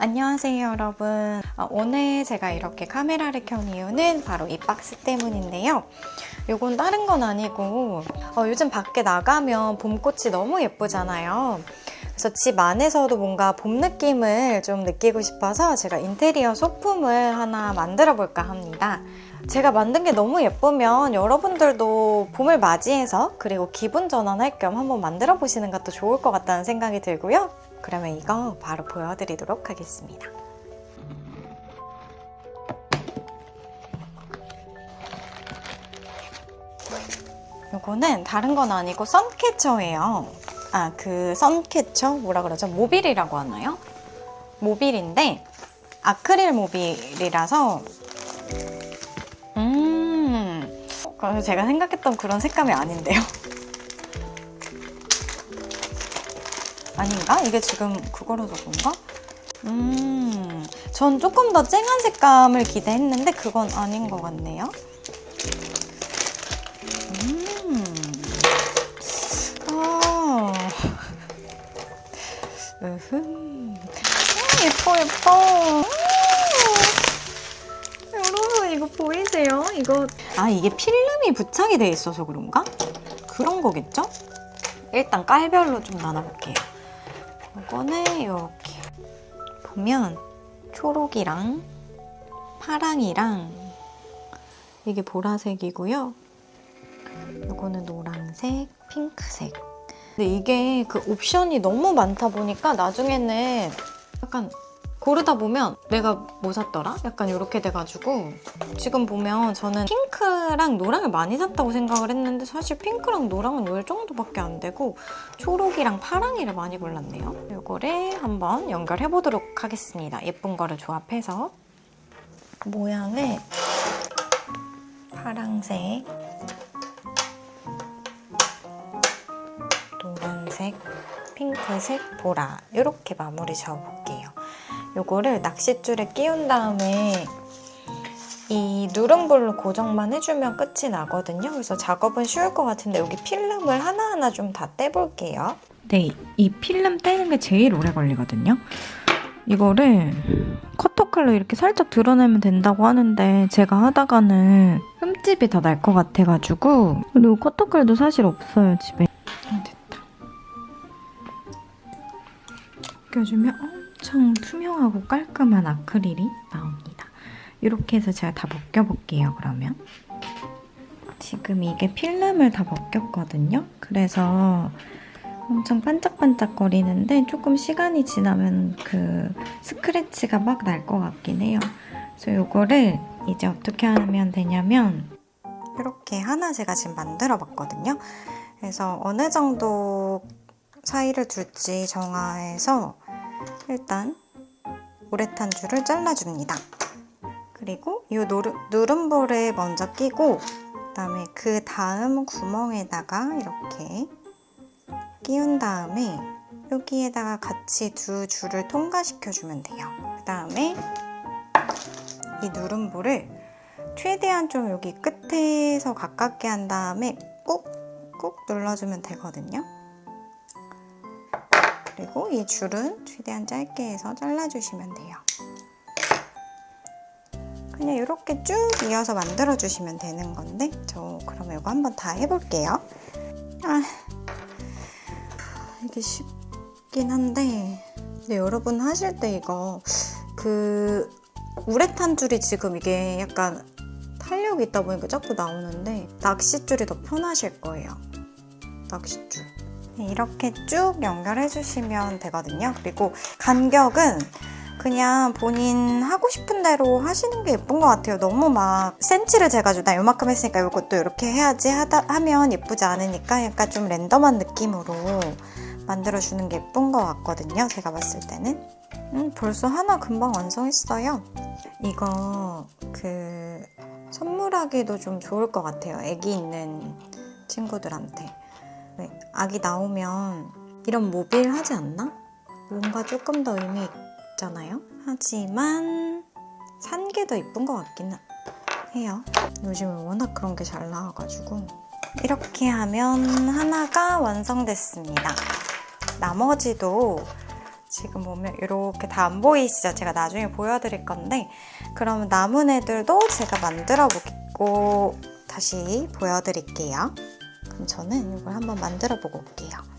안녕하세요 여러분. 어, 오늘 제가 이렇게 카메라를 켠 이유는 바로 이 박스 때문인데요. 이건 다른 건 아니고 어, 요즘 밖에 나가면 봄꽃이 너무 예쁘잖아요. 그래서 집 안에서도 뭔가 봄 느낌을 좀 느끼고 싶어서 제가 인테리어 소품을 하나 만들어 볼까 합니다. 제가 만든 게 너무 예쁘면 여러분들도 봄을 맞이해서 그리고 기분 전환할 겸 한번 만들어 보시는 것도 좋을 것 같다는 생각이 들고요 그러면 이거 바로 보여드리도록 하겠습니다. 이거는 다른 건 아니고 선캐쳐예요. 아, 그 선캐쳐? 뭐라 그러죠? 모빌이라고 하나요? 모빌인데 아크릴 모빌이라서 음, 그래서 제가 생각했던 그런 색감이 아닌데요. 아닌가? 이게 지금 그거라서 그런가? 음, 전 조금 더 쨍한 색감을 기대했는데 그건 아닌 것 같네요. 음, 아, 으흠. 아, 예뻐, 예뻐. 음. 여러분, 이거 보이세요? 이거. 아, 이게 필름이 부착이 돼 있어서 그런가? 그런 거겠죠? 일단 깔별로 좀 나눠볼게요. 이거는 이렇게 보면 초록이랑 파랑이랑 이게 보라색이고요. 이거는 노란색, 핑크색. 근데 이게 그 옵션이 너무 많다 보니까 나중에는 약간 고르다 보면 내가 뭐 샀더라? 약간 이렇게 돼가지고 지금 보면 저는 핑크랑 노랑을 많이 샀다고 생각을 했는데 사실 핑크랑 노랑은 이 정도밖에 안 되고 초록이랑 파랑이를 많이 골랐네요. 이거를 한번 연결해 보도록 하겠습니다. 예쁜 거를 조합해서 모양을 파랑색, 노란색, 핑크색, 보라 이렇게 마무리 지어볼게요. 요거를 낚싯줄에 끼운 다음에 이 누름볼로 고정만 해주면 끝이 나거든요. 그래서 작업은 쉬울 것 같은데 여기 필름을 하나하나 좀 다 떼볼게요. 네, 이 필름 떼는 게 제일 오래 걸리거든요. 이거를 커터칼로 이렇게 살짝 드러내면 된다고 하는데 제가 하다가는 흠집이 더날것 같아가지고 그리고 커터칼도 사실 없어요 집에. 아, 됐다. 벗겨주면 엄청 투명하고 깔끔한 아크릴이 나옵니다. 이렇게 해서 제가 다 벗겨볼게요 그러면. 지금 이게 필름을 다 벗겼거든요. 그래서 엄청 반짝반짝거리는데 조금 시간이 지나면 그 스크래치가 막 날 것 같긴 해요. 그래서 이거를 이제 어떻게 하면 되냐면 이렇게 하나 제가 지금 만들어 봤거든요. 그래서 어느 정도 사이를 둘지 정하해서 일단 우레탄 줄을 잘라줍니다. 그리고 이 누름볼을 먼저 끼고 그다음에 그 다음 구멍에다가 이렇게 끼운 다음에 여기에다가 같이 두 줄을 통과시켜 주면 돼요. 그 다음에 이 누름볼을 최대한 좀 여기 끝에서 가깝게 한 다음에 꾹 꾹 눌러주면 되거든요. 그리고 이 줄은 최대한 짧게 해서 잘라주시면 돼요. 그냥 이렇게 쭉 이어서 만들어주시면 되는 건데 저 그러면 이거 한번 다 해볼게요. 아, 이게 쉽긴 한데 근데 여러분 하실 때 이거 그 우레탄 줄이 지금 이게 약간 탄력이 있다 보니까 자꾸 나오는데 낚싯줄이 더 편하실 거예요. 낚싯줄. 네, 이렇게 쭉 연결해 주시면 되거든요. 그리고 간격은 그냥 본인 하고 싶은 대로 하시는 게 예쁜 것 같아요. 너무 막 센치를 재가지고 나 요만큼 했으니까 이것도 이렇게 해야지 하다 하면 예쁘지 않으니까 약간 좀 랜덤한 느낌으로 만들어주는 게 예쁜 것 같거든요. 제가 봤을 때는. 음, 벌써 하나 금방 완성했어요. 이거 그 선물하기도 좀 좋을 것 같아요. 애기 있는 친구들한테. 네, 아기 나오면 이런 모빌 하지 않나? 뭔가 조금 더 의미 있잖아요. 하지만 산 게 더 이쁜 것 같긴 해요. 요즘은 워낙 그런 게 잘 나와가지고 이렇게 하면 하나가 완성됐습니다. 나머지도 지금 보면 이렇게 다 안 보이시죠? 제가 나중에 보여드릴 건데 그럼 남은 애들도 제가 만들어 보고 다시 보여드릴게요. 그럼 저는 이걸 한번 만들어 보고 올게요.